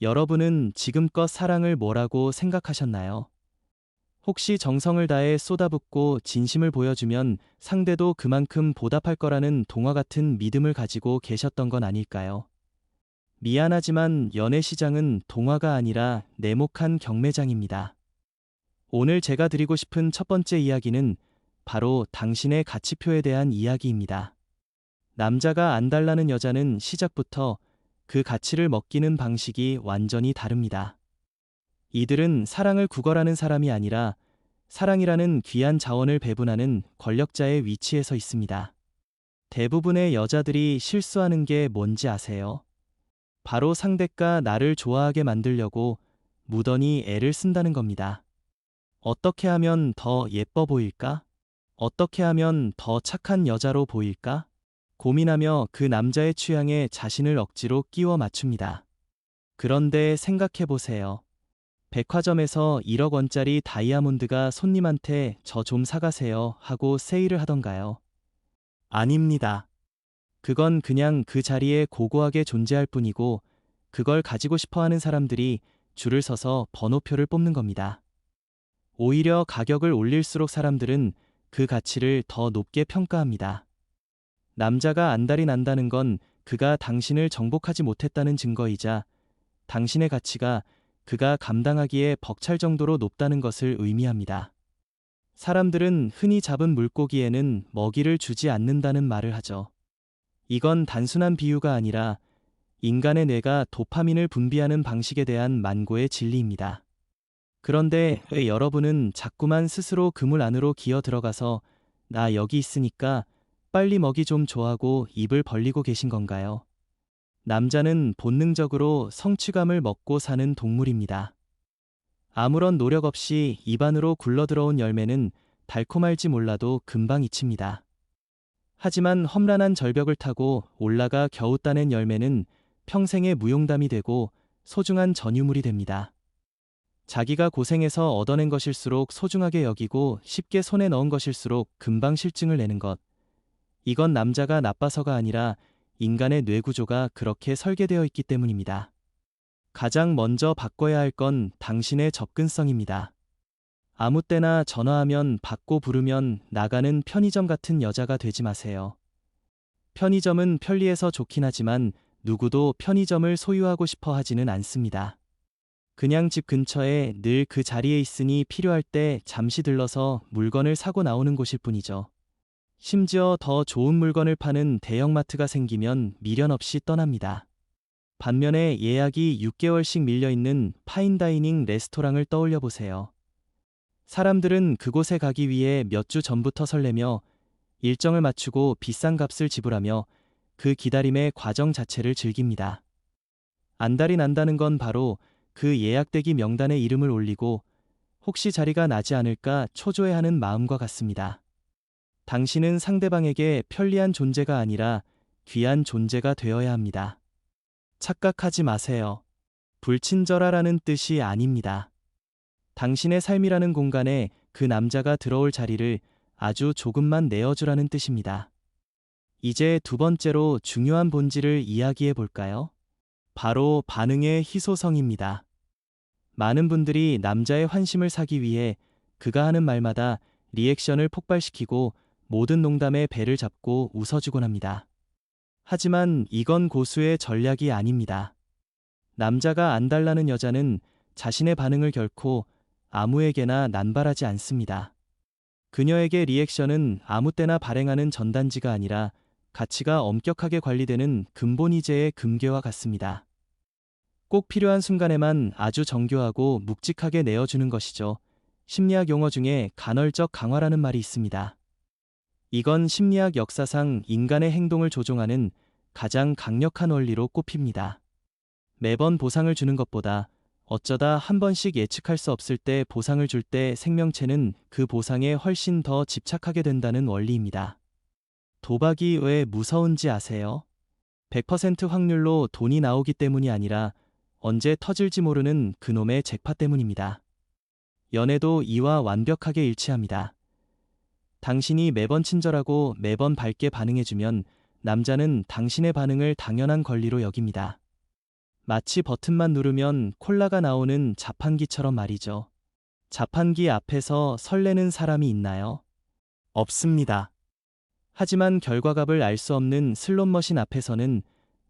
여러분은 지금껏 사랑을 뭐라고 생각하셨나요? 혹시 정성을 다해 쏟아붓고 진심을 보여주면 상대도 그만큼 보답할 거라는 동화 같은 믿음을 가지고 계셨던 건 아닐까요? 미안하지만 연애 시장은 동화가 아니라 네모칸 경매장입니다. 오늘 제가 드리고 싶은 첫 번째 이야기는 바로 당신의 가치표에 대한 이야기입니다. 남자가 안 달라는 여자는 시작부터 그 가치를 먹기는 방식이 완전히 다릅니다. 이들은 사랑을 구걸하는 사람이 아니라 사랑이라는 귀한 자원을 배분하는 권력자의 위치에 서 있습니다. 대부분의 여자들이 실수하는 게 뭔지 아세요? 바로 상대가 나를 좋아하게 만들려고 무던히 애를 쓴다는 겁니다. 어떻게 하면 더 예뻐 보일까? 어떻게 하면 더 착한 여자로 보일까? 고민하며 그 남자의 취향에 자신을 억지로 끼워 맞춥니다. 그런데 생각해 보세요. 백화점에서 1억 원짜리 다이아몬드가 손님한테 저 좀 사가세요 하고 세일을 하던가요? 아닙니다. 그건 그냥 그 자리에 고고하게 존재할 뿐이고 그걸 가지고 싶어 하는 사람들이 줄을 서서 번호표를 뽑는 겁니다. 오히려 가격을 올릴수록 사람들은 그 가치를 더 높게 평가합니다. 남자가 안달이 난다는 건 그가 당신을 정복하지 못했다는 증거이자 당신의 가치가 그가 감당하기에 벅찰 정도로 높다는 것을 의미합니다. 사람들은 흔히 잡은 물고기에는 먹이를 주지 않는다는 말을 하죠. 이건 단순한 비유가 아니라 인간의 뇌가 도파민을 분비하는 방식에 대한 만고의 진리입니다. 그런데 왜 여러분은 자꾸만 스스로 그물 안으로 기어 들어가서 나 여기 있으니까 빨리 먹이 좀 줘하고 입을 벌리고 계신 건가요? 남자는 본능적으로 성취감을 먹고 사는 동물입니다. 아무런 노력 없이 입안으로 굴러들어온 열매는 달콤할지 몰라도 금방 잊힙니다. 하지만 험난한 절벽을 타고 올라가 겨우 따낸 열매는 평생의 무용담이 되고 소중한 전유물이 됩니다. 자기가 고생해서 얻어낸 것일수록 소중하게 여기고 쉽게 손에 넣은 것일수록 금방 실증을 내는 것. 이건 남자가 나빠서가 아니라 인간의 뇌구조가 그렇게 설계되어 있기 때문입니다. 가장 먼저 바꿔야 할 건 당신의 접근성입니다. 아무 때나 전화하면 받고 부르면 나가는 편의점 같은 여자가 되지 마세요. 편의점은 편리해서 좋긴 하지만 누구도 편의점을 소유하고 싶어 하지는 않습니다. 그냥 집 근처에 늘 그 자리에 있으니 필요할 때 잠시 들러서 물건을 사고 나오는 곳일 뿐이죠. 심지어 더 좋은 물건을 파는 대형마트가 생기면 미련 없이 떠납니다. 반면에 예약이 6개월씩 밀려있는 파인다이닝 레스토랑을 떠올려 보세요. 사람들은 그곳에 가기 위해 몇 주 전부터 설레며 일정을 맞추고 비싼 값을 지불하며 그 기다림의 과정 자체를 즐깁니다. 안달이 난다는 건 바로 그 예약대기 명단에 이름을 올리고 혹시 자리가 나지 않을까 초조해하는 마음과 같습니다. 당신은 상대방에게 편리한 존재가 아니라 귀한 존재가 되어야 합니다. 착각하지 마세요. 불친절하라는 뜻이 아닙니다. 당신의 삶이라는 공간에 그 남자가 들어올 자리를 아주 조금만 내어주라는 뜻입니다. 이제 두 번째로 중요한 본질을 이야기해 볼까요? 바로 반응의 희소성입니다. 많은 분들이 남자의 환심을 사기 위해 그가 하는 말마다 리액션을 폭발시키고 모든 농담에 배를 잡고 웃어주곤 합니다. 하지만 이건 고수의 전략이 아닙니다. 남자가 안 달라는 여자는 자신의 반응을 결코 아무에게나 난발하지 않습니다. 그녀에게 리액션은 아무 때나 발행하는 전단지가 아니라 가치가 엄격하게 관리되는 근본이제의 금괴와 같습니다. 꼭 필요한 순간에만 아주 정교하고 묵직하게 내어주는 것이죠. 심리학 용어 중에 간헐적 강화라는 말이 있습니다. 이건 심리학 역사상 인간의 행동을 조종하는 가장 강력한 원리로 꼽힙니다. 매번 보상을 주는 것보다 어쩌다 한 번씩 예측할 수 없을 때 보상을 줄 때 생명체는 그 보상에 훨씬 더 집착하게 된다는 원리입니다. 도박이 왜 무서운지 아세요? 100% 확률로 돈이 나오기 때문이 아니라 언제 터질지 모르는 그놈의 잭팟 때문입니다. 연애도 이와 완벽하게 일치합니다. 당신이 매번 친절하고 매번 밝게 반응해주면 남자는 당신의 반응을 당연한 권리로 여깁니다. 마치 버튼만 누르면 콜라가 나오는 자판기처럼 말이죠. 자판기 앞에서 설레는 사람이 있나요? 없습니다. 하지만 결과값을 알 수 없는 슬롯머신 앞에서는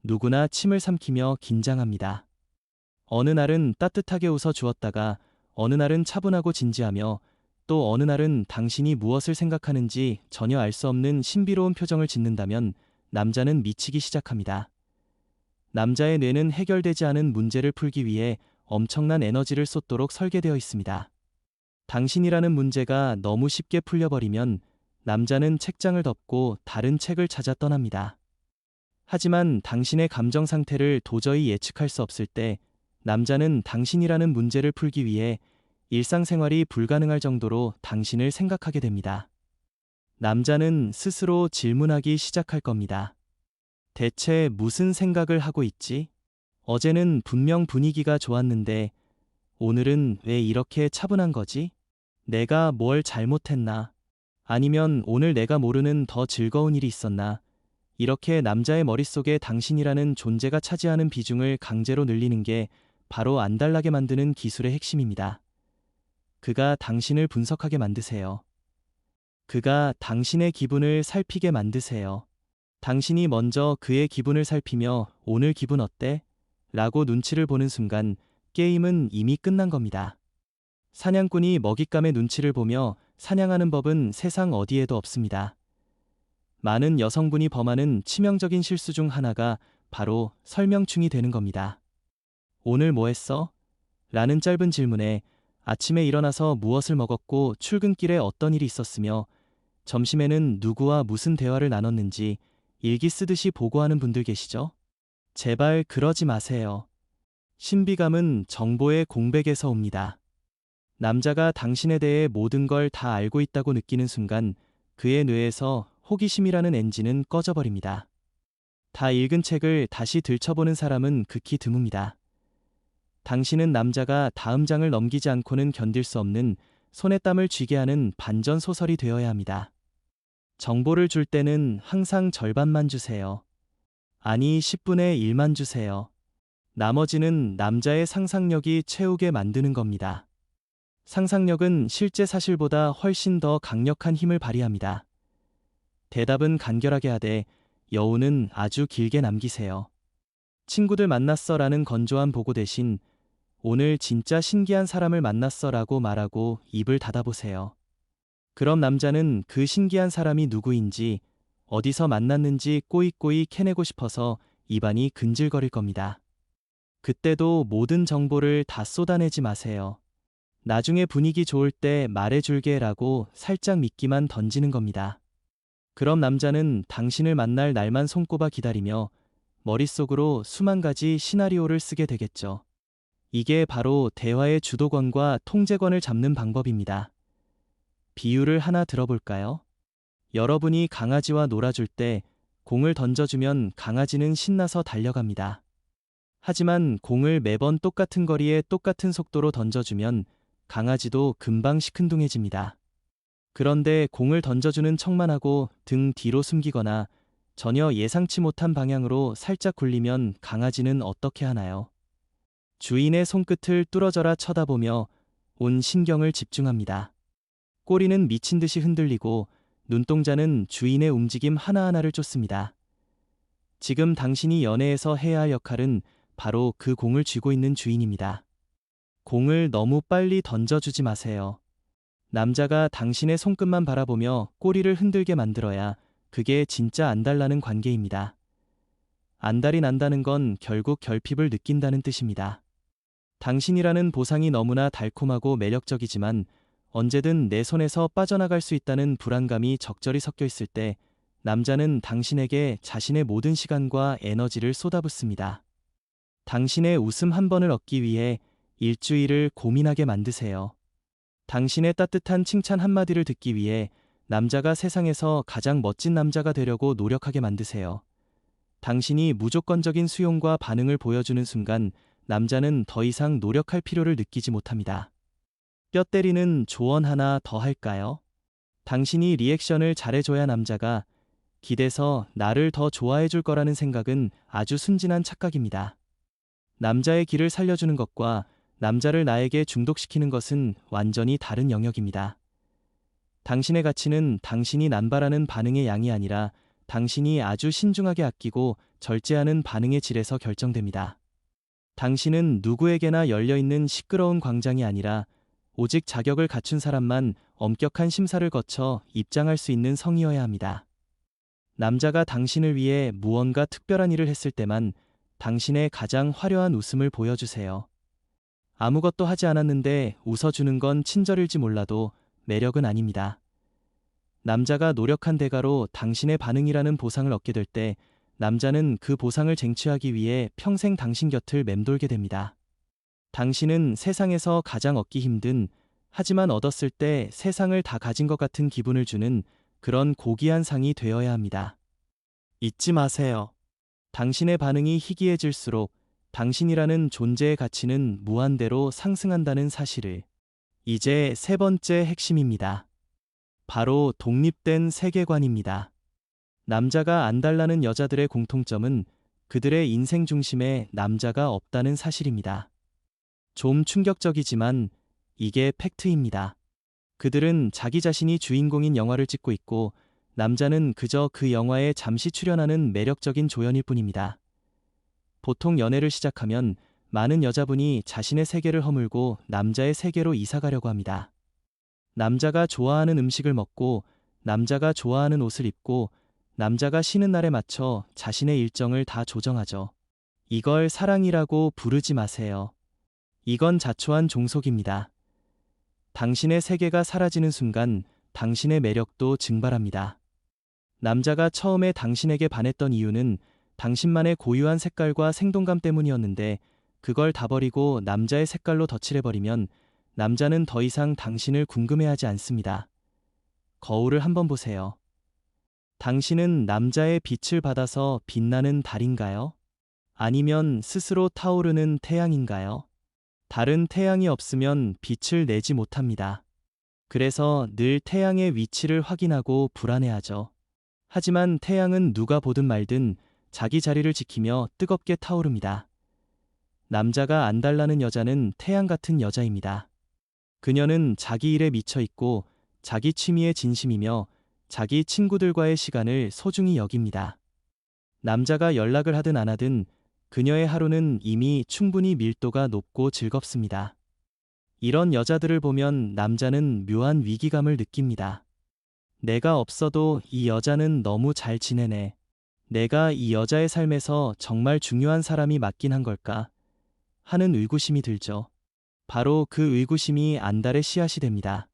누구나 침을 삼키며 긴장합니다. 어느 날은 따뜻하게 웃어 주었다가 어느 날은 차분하고 진지하며 또 어느 날은 당신이 무엇을 생각하는지 전혀 알 수 없는 신비로운 표정을 짓는다면 남자는 미치기 시작합니다. 남자의 뇌는 해결되지 않은 문제를 풀기 위해 엄청난 에너지를 쏟도록 설계되어 있습니다. 당신이라는 문제가 너무 쉽게 풀려버리면 남자는 책장을 덮고 다른 책을 찾아 떠납니다. 하지만 당신의 감정 상태를 도저히 예측할 수 없을 때 남자는 당신이라는 문제를 풀기 위해 일상생활이 불가능할 정도로 당신을 생각하게 됩니다. 남자는 스스로 질문하기 시작할 겁니다. 대체 무슨 생각을 하고 있지? 어제는 분명 분위기가 좋았는데 오늘은 왜 이렇게 차분한 거지? 내가 뭘 잘못했나? 아니면 오늘 내가 모르는 더 즐거운 일이 있었나? 이렇게 남자의 머릿속에 당신이라는 존재가 차지하는 비중을 강제로 늘리는 게 바로 안달나게 만드는 기술의 핵심입니다. 그가 당신을 분석하게 만드세요. 그가 당신의 기분을 살피게 만드세요. 당신이 먼저 그의 기분을 살피며 오늘 기분 어때? 라고 눈치를 보는 순간 게임은 이미 끝난 겁니다. 사냥꾼이 먹잇감의 눈치를 보며 사냥하는 법은 세상 어디에도 없습니다. 많은 여성분이 범하는 치명적인 실수 중 하나가 바로 설명충이 되는 겁니다. 오늘 뭐 했어? 라는 짧은 질문에 아침에 일어나서 무엇을 먹었고 출근길에 어떤 일이 있었으며 점심에는 누구와 무슨 대화를 나눴는지 일기 쓰듯이 보고하는 분들 계시죠? 제발 그러지 마세요. 신비감은 정보의 공백에서 옵니다. 남자가 당신에 대해 모든 걸 다 알고 있다고 느끼는 순간 그의 뇌에서 호기심이라는 엔진은 꺼져버립니다. 다 읽은 책을 다시 들춰보는 사람은 극히 드뭅니다. 당신은 남자가 다음 장을 넘기지 않고는 견딜 수 없는 손에 땀을 쥐게 하는 반전 소설이 되어야 합니다. 정보를 줄 때는 항상 절반만 주세요. 아니 10분의 1만 주세요. 나머지는 남자의 상상력이 채우게 만드는 겁니다. 상상력은 실제 사실보다 훨씬 더 강력한 힘을 발휘합니다. 대답은 간결하게 하되 여우는 아주 길게 남기세요. 친구들 만났어 라는 건조한 보고 대신 오늘 진짜 신기한 사람을 만났어 라고 말하고 입을 닫아보세요. 그럼 남자는 그 신기한 사람이 누구인지 어디서 만났는지 꼬이꼬이 캐내고 싶어서 입안이 근질거릴 겁니다. 그때도 모든 정보를 다 쏟아내지 마세요. 나중에 분위기 좋을 때 말해줄게 라고 살짝 미끼만 던지는 겁니다. 그럼 남자는 당신을 만날 날만 손꼽아 기다리며 머릿속으로 수만 가지 시나리오를 쓰게 되겠죠. 이게 바로 대화의 주도권과 통제권을 잡는 방법입니다. 비유를 하나 들어볼까요? 여러분이 강아지와 놀아줄 때 공을 던져주면 강아지는 신나서 달려갑니다. 하지만 공을 매번 똑같은 거리에 똑같은 속도로 던져주면 강아지도 금방 시큰둥해집니다. 그런데 공을 던져주는 척만 하고 등 뒤로 숨기거나 전혀 예상치 못한 방향으로 살짝 굴리면 강아지는 어떻게 하나요? 주인의 손끝을 뚫어져라 쳐다보며 온 신경을 집중합니다. 꼬리는 미친 듯이 흔들리고 눈동자는 주인의 움직임 하나하나를 쫓습니다. 지금 당신이 연애에서 해야 할 역할은 바로 그 공을 쥐고 있는 주인입니다. 공을 너무 빨리 던져주지 마세요. 남자가 당신의 손끝만 바라보며 꼬리를 흔들게 만들어야 그게 진짜 안달나는 관계입니다. 안달이 난다는 건 결국 결핍을 느낀다는 뜻입니다. 당신이라는 보상이 너무나 달콤하고 매력적이지만 언제든 내 손에서 빠져나갈 수 있다는 불안감이 적절히 섞여 있을 때 남자는 당신에게 자신의 모든 시간과 에너지를 쏟아붓습니다. 당신의 웃음 한 번을 얻기 위해 일주일을 고민하게 만드세요. 당신의 따뜻한 칭찬 한마디를 듣기 위해 남자가 세상에서 가장 멋진 남자가 되려고 노력하게 만드세요. 당신이 무조건적인 수용과 반응을 보여주는 순간 남자는 더 이상 노력할 필요를 느끼지 못합니다. 뼈 때리는 조언 하나 더 할까요? 당신이 리액션을 잘해줘야 남자가 기대서 나를 더 좋아해 줄 거라는 생각은 아주 순진한 착각입니다. 남자의 길을 살려주는 것과 남자를 나에게 중독시키는 것은 완전히 다른 영역입니다. 당신의 가치는 당신이 남발하는 반응의 양이 아니라 당신이 아주 신중하게 아끼고 절제하는 반응의 질에서 결정됩니다. 당신은 누구에게나 열려있는 시끄러운 광장이 아니라 오직 자격을 갖춘 사람만 엄격한 심사를 거쳐 입장할 수 있는 성이어야 합니다. 남자가 당신을 위해 무언가 특별한 일을 했을 때만 당신의 가장 화려한 웃음을 보여주세요. 아무것도 하지 않았는데 웃어주는 건 친절일지 몰라도 매력은 아닙니다. 남자가 노력한 대가로 당신의 반응이라는 보상을 얻게 될 때 남자는 그 보상을 쟁취하기 위해 평생 당신 곁을 맴돌게 됩니다. 당신은 세상에서 가장 얻기 힘든 하지만 얻었을 때 세상을 다 가진 것 같은 기분을 주는 그런 고귀한 상이 되어야 합니다. 잊지 마세요. 당신의 반응이 희귀해질수록 당신이라는 존재의 가치는 무한대로 상승한다는 사실을. 이제 세 번째 핵심입니다. 바로 독립된 세계관입니다. 남자가 안달나는 여자들의 공통점은 그들의 인생 중심에 남자가 없다는 사실입니다. 좀 충격적이지만 이게 팩트입니다. 그들은 자기 자신이 주인공인 영화를 찍고 있고 남자는 그저 그 영화에 잠시 출연하는 매력적인 조연일 뿐입니다. 보통 연애를 시작하면 많은 여자분이 자신의 세계를 허물고 남자의 세계로 이사 가려고 합니다. 남자가 좋아하는 음식을 먹고 남자가 좋아하는 옷을 입고 남자가 쉬는 날에 맞춰 자신의 일정을 다 조정하죠. 이걸 사랑이라고 부르지 마세요. 이건 자초한 종속입니다. 당신의 세계가 사라지는 순간 당신의 매력도 증발합니다. 남자가 처음에 당신에게 반했던 이유는 당신만의 고유한 색깔과 생동감 때문이었는데 그걸 다 버리고 남자의 색깔로 덧칠해버리면 남자는 더 이상 당신을 궁금해하지 않습니다. 거울을 한번 보세요. 당신은 남자의 빛을 받아서 빛나는 달인가요? 아니면 스스로 타오르는 태양인가요? 다른 태양이 없으면 빛을 내지 못합니다. 그래서 늘 태양의 위치를 확인하고 불안해하죠. 하지만 태양은 누가 보든 말든 자기 자리를 지키며 뜨겁게 타오릅니다. 남자가 안달나는 여자는 태양 같은 여자입니다. 그녀는 자기 일에 미쳐 있고 자기 취미에 진심이며 자기 친구들과의 시간을 소중히 여깁니다. 남자가 연락을 하든 안 하든 그녀의 하루는 이미 충분히 밀도가 높고 즐겁습니다. 이런 여자들을 보면 남자는 묘한 위기감을 느낍니다. 내가 없어도 이 여자는 너무 잘 지내네. 내가 이 여자의 삶에서 정말 중요한 사람이 맞긴 한 걸까? 하는 의구심이 들죠. 바로 그 의구심이 안달의 씨앗이 됩니다.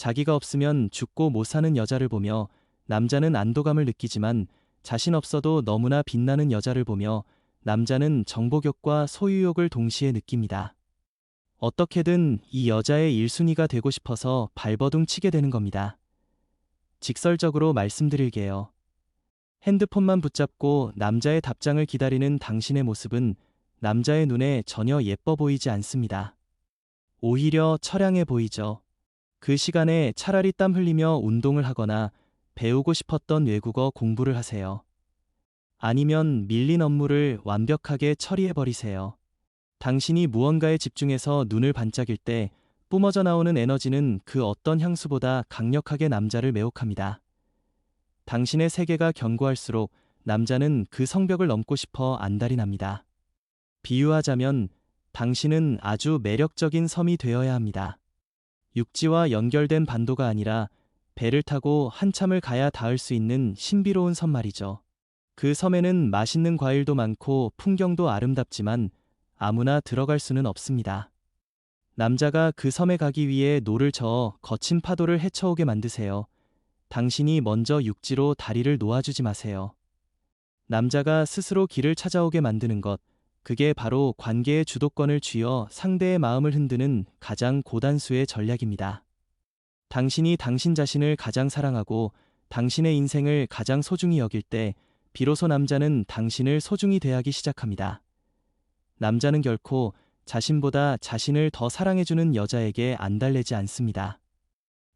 자기가 없으면 죽고 못 사는 여자를 보며 남자는 안도감을 느끼지만 자신 없어도 너무나 빛나는 여자를 보며 남자는 정복욕과 소유욕을 동시에 느낍니다. 어떻게든 이 여자의 1순위가 되고 싶어서 발버둥 치게 되는 겁니다. 직설적으로 말씀드릴게요. 핸드폰만 붙잡고 남자의 답장을 기다리는 당신의 모습은 남자의 눈에 전혀 예뻐 보이지 않습니다. 오히려 처량해 보이죠. 그 시간에 차라리 땀 흘리며 운동을 하거나 배우고 싶었던 외국어 공부를 하세요. 아니면 밀린 업무를 완벽하게 처리해버리세요. 당신이 무언가에 집중해서 눈을 반짝일 때 뿜어져 나오는 에너지는 그 어떤 향수보다 강력하게 남자를 매혹합니다. 당신의 세계가 견고할수록 남자는 그 성벽을 넘고 싶어 안달이 납니다. 비유하자면 당신은 아주 매력적인 섬이 되어야 합니다. 육지와 연결된 반도가 아니라 배를 타고 한참을 가야 닿을 수 있는 신비로운 섬 말이죠. 그 섬에는 맛있는 과일도 많고 풍경도 아름답지만 아무나 들어갈 수는 없습니다. 남자가 그 섬에 가기 위해 노를 저어 거친 파도를 헤쳐오게 만드세요. 당신이 먼저 육지로 다리를 놓아주지 마세요. 남자가 스스로 길을 찾아오게 만드는 것, 그게 바로 관계의 주도권을 쥐어 상대의 마음을 흔드는 가장 고단수의 전략입니다. 당신이 당신 자신을 가장 사랑하고 당신의 인생을 가장 소중히 여길 때 비로소 남자는 당신을 소중히 대하기 시작합니다. 남자는 결코 자신보다 자신을 더 사랑해주는 여자에게 안달내지 않습니다.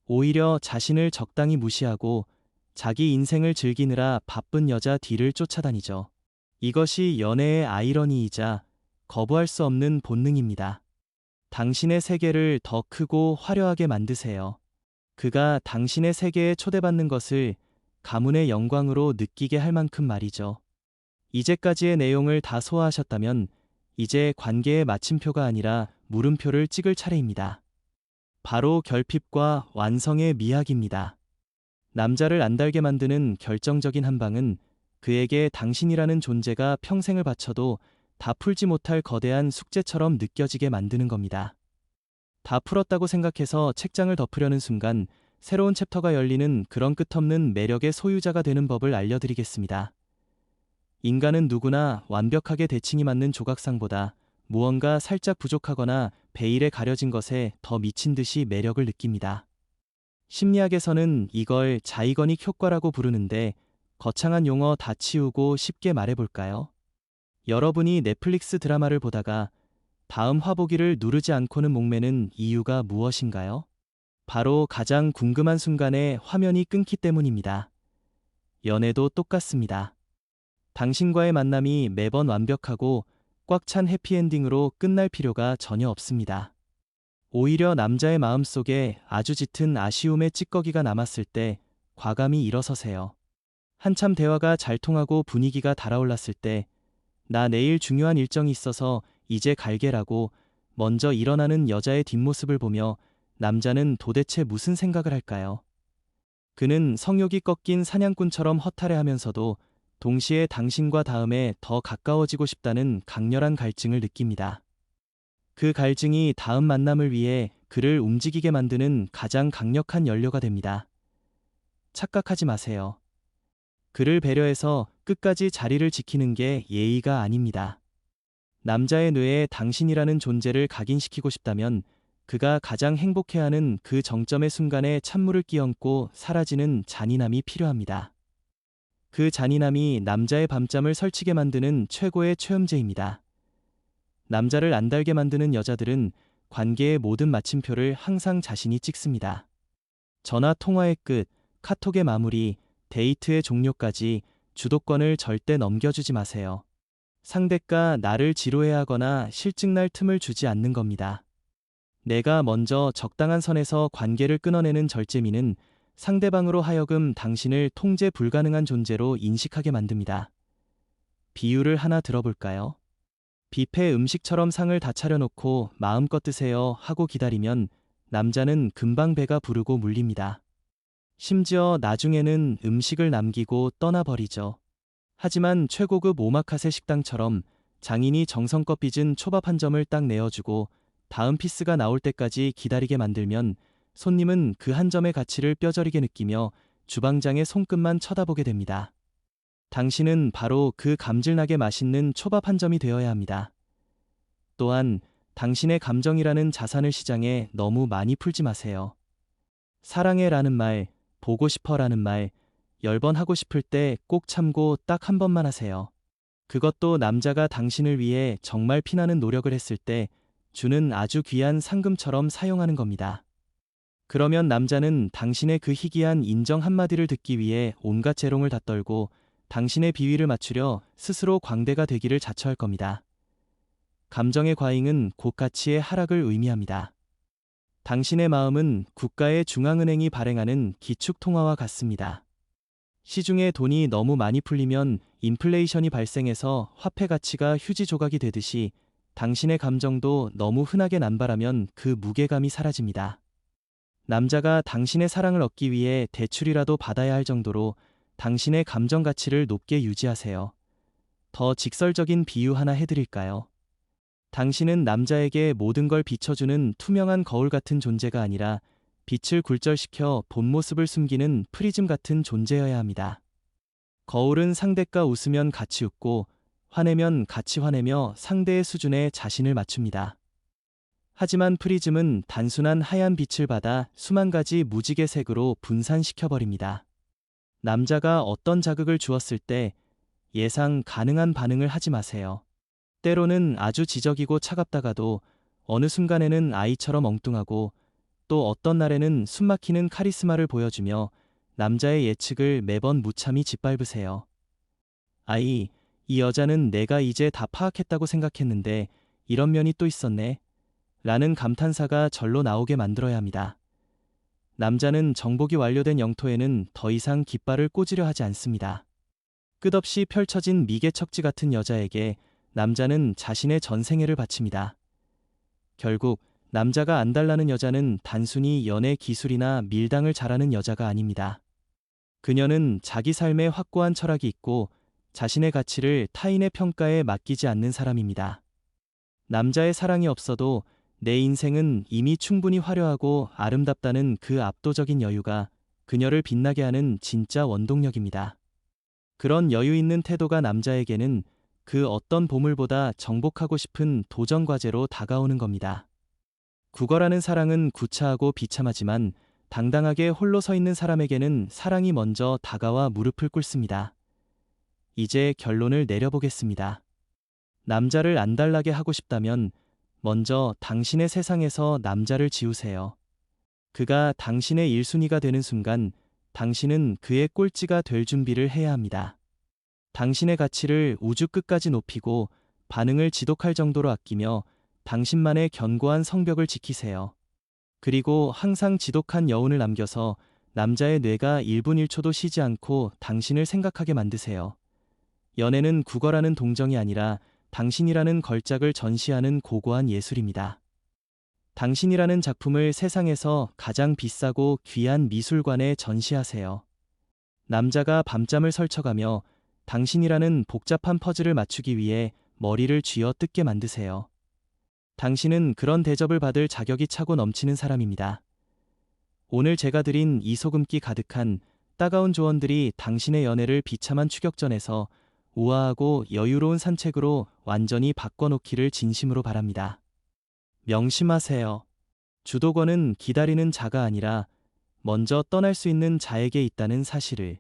오히려 자신을 적당히 무시하고 자기 인생을 즐기느라 바쁜 여자 뒤를 쫓아다니죠. 이것이 연애의 아이러니이자 거부할 수 없는 본능입니다. 당신의 세계를 더 크고 화려하게 만드세요. 그가 당신의 세계에 초대받는 것을 가문의 영광으로 느끼게 할 만큼 말이죠. 이제까지의 내용을 다 소화하셨다면 이제 관계의 마침표가 아니라 물음표를 찍을 차례입니다. 바로 결핍과 완성의 미학입니다. 남자를 안달게 만드는 결정적인 한 방은 그에게 당신이라는 존재가 평생을 바쳐도 다 풀지 못할 거대한 숙제처럼 느껴지게 만드는 겁니다. 다 풀었다고 생각해서 책장을 덮으려는 순간 새로운 챕터가 열리는 그런 끝없는 매력의 소유자가 되는 법을 알려드리겠습니다. 인간은 누구나 완벽하게 대칭이 맞는 조각상보다 무언가 살짝 부족하거나 베일에 가려진 것에 더 미친 듯이 매력을 느낍니다. 심리학에서는 이걸 자이거닉 효과라고 부르는데 거창한 용어 다 치우고 쉽게 말해볼까요? 여러분이 넷플릭스 드라마를 보다가 다음 화보기를 누르지 않고는 목매는 이유가 무엇인가요? 바로 가장 궁금한 순간에 화면이 끊기 때문입니다. 연애도 똑같습니다. 당신과의 만남이 매번 완벽하고 꽉 찬 해피엔딩으로 끝날 필요가 전혀 없습니다. 오히려 남자의 마음 속에 아주 짙은 아쉬움의 찌꺼기가 남았을 때 과감히 일어서세요. 한참 대화가 잘 통하고 분위기가 달아올랐을 때 나 내일 중요한 일정이 있어서 이제 갈게라고 먼저 일어나는 여자의 뒷모습을 보며 남자는 도대체 무슨 생각을 할까요? 그는 성욕이 꺾인 사냥꾼처럼 허탈해 하면서도 동시에 당신과 다음에 더 가까워지고 싶다는 강렬한 갈증을 느낍니다. 그 갈증이 다음 만남을 위해 그를 움직이게 만드는 가장 강력한 연료가 됩니다. 착각하지 마세요. 그를 배려해서 끝까지 자리를 지키는 게 예의가 아닙니다. 남자의 뇌에 당신이라는 존재를 각인시키고 싶다면 그가 가장 행복해하는 그 정점의 순간에 찬물을 끼얹고 사라지는 잔인함이 필요합니다. 그 잔인함이 남자의 밤잠을 설치게 만드는 최고의 최음제입니다. 남자를 안달게 만드는 여자들은 관계의 모든 마침표를 항상 자신이 찍습니다. 전화 통화의 끝, 카톡의 마무리, 데이트의 종료까지 주도권을 절대 넘겨주지 마세요. 상대가 나를 지루해하거나 실증날 틈을 주지 않는 겁니다. 내가 먼저 적당한 선에서 관계를 끊어내는 절제미는 상대방으로 하여금 당신을 통제 불가능한 존재로 인식하게 만듭니다. 비유를 하나 들어볼까요? 뷔페 음식처럼 상을 다 차려놓고 마음껏 드세요 하고 기다리면 남자는 금방 배가 부르고 물립니다. 심지어 나중에는 음식을 남기고 떠나버리죠. 하지만 최고급 오마카세 식당처럼 장인이 정성껏 빚은 초밥 한 점을 딱 내어주고 다음 피스가 나올 때까지 기다리게 만들면 손님은 그 한 점의 가치를 뼈저리게 느끼며 주방장의 손끝만 쳐다보게 됩니다. 당신은 바로 그 감질나게 맛있는 초밥 한 점이 되어야 합니다. 또한 당신의 감정이라는 자산을 시장에 너무 많이 풀지 마세요. 사랑해라는 말, 보고 싶어 라는 말, 열 번 하고 싶을 때 꼭 참고 딱 한 번만 하세요. 그것도 남자가 당신을 위해 정말 피나는 노력을 했을 때 주는 아주 귀한 상금처럼 사용하는 겁니다. 그러면 남자는 당신의 그 희귀한 인정 한마디를 듣기 위해 온갖 재롱을 다 떨고 당신의 비위를 맞추려 스스로 광대가 되기를 자처할 겁니다. 감정의 과잉은 곧 가치의 하락을 의미합니다. 당신의 마음은 국가의 중앙은행이 발행하는 기축통화와 같습니다. 시중에 돈이 너무 많이 풀리면 인플레이션이 발생해서 화폐 가치가 휴지 조각이 되듯이 당신의 감정도 너무 흔하게 남발하면 그 무게감이 사라집니다. 남자가 당신의 사랑을 얻기 위해 대출이라도 받아야 할 정도로 당신의 감정 가치를 높게 유지하세요. 더 직설적인 비유 하나 해드릴까요? 당신은 남자에게 모든 걸 비춰주는 투명한 거울 같은 존재가 아니라 빛을 굴절시켜 본 모습을 숨기는 프리즘 같은 존재여야 합니다. 거울은 상대가 웃으면 같이 웃고 화내면 같이 화내며 상대의 수준에 자신을 맞춥니다. 하지만 프리즘은 단순한 하얀 빛을 받아 수만 가지 무지개 색으로 분산시켜버립니다. 남자가 어떤 자극을 주었을 때 예상 가능한 반응을 하지 마세요. 때로는 아주 지적이고 차갑다가도 어느 순간에는 아이처럼 엉뚱하고 또 어떤 날에는 숨막히는 카리스마를 보여주며 남자의 예측을 매번 무참히 짓밟으세요. 아이, 이 여자는 내가 이제 다 파악했다고 생각했는데 이런 면이 또 있었네. 라는 감탄사가 절로 나오게 만들어야 합니다. 남자는 정복이 완료된 영토에는 더 이상 깃발을 꽂으려 하지 않습니다. 끝없이 펼쳐진 미개 척지 같은 여자에게 남자는 자신의 전생애를 바칩니다. 결국 남자가 안달나는 여자는 단순히 연애 기술이나 밀당을 잘하는 여자가 아닙니다. 그녀는 자기 삶에 확고한 철학이 있고 자신의 가치를 타인의 평가에 맡기지 않는 사람입니다. 남자의 사랑이 없어도 내 인생은 이미 충분히 화려하고 아름답다는 그 압도적인 여유가 그녀를 빛나게 하는 진짜 원동력입니다. 그런 여유 있는 태도가 남자에게는 그 어떤 보물보다 정복하고 싶은 도전 과제로 다가오는 겁니다. 국어라는 사랑은 구차하고 비참하지만 당당하게 홀로 서 있는 사람에게는 사랑이 먼저 다가와 무릎을 꿇습니다. 이제 결론을 내려보겠습니다. 남자를 안달나게 하고 싶다면 먼저 당신의 세상에서 남자를 지우세요. 그가 당신의 1순위가 되는 순간 당신은 그의 꼴찌가 될 준비를 해야 합니다. 당신의 가치를 우주 끝까지 높이고 반응을 지독할 정도로 아끼며 당신만의 견고한 성벽을 지키세요. 그리고 항상 지독한 여운을 남겨서 남자의 뇌가 1분 1초도 쉬지 않고 당신을 생각하게 만드세요. 연애는 국어라는 동정이 아니라 당신이라는 걸작을 전시하는 고고한 예술입니다. 당신이라는 작품을 세상에서 가장 비싸고 귀한 미술관에 전시하세요. 남자가 밤잠을 설쳐가며 당신이라는 복잡한 퍼즐을 맞추기 위해 머리를 쥐어 뜯게 만드세요. 당신은 그런 대접을 받을 자격이 차고 넘치는 사람입니다. 오늘 제가 드린 이 소금기 가득한 따가운 조언들이 당신의 연애를 비참한 추격전에서 우아하고 여유로운 산책으로 완전히 바꿔놓기를 진심으로 바랍니다. 명심하세요. 주도권은 기다리는 자가 아니라 먼저 떠날 수 있는 자에게 있다는 사실을.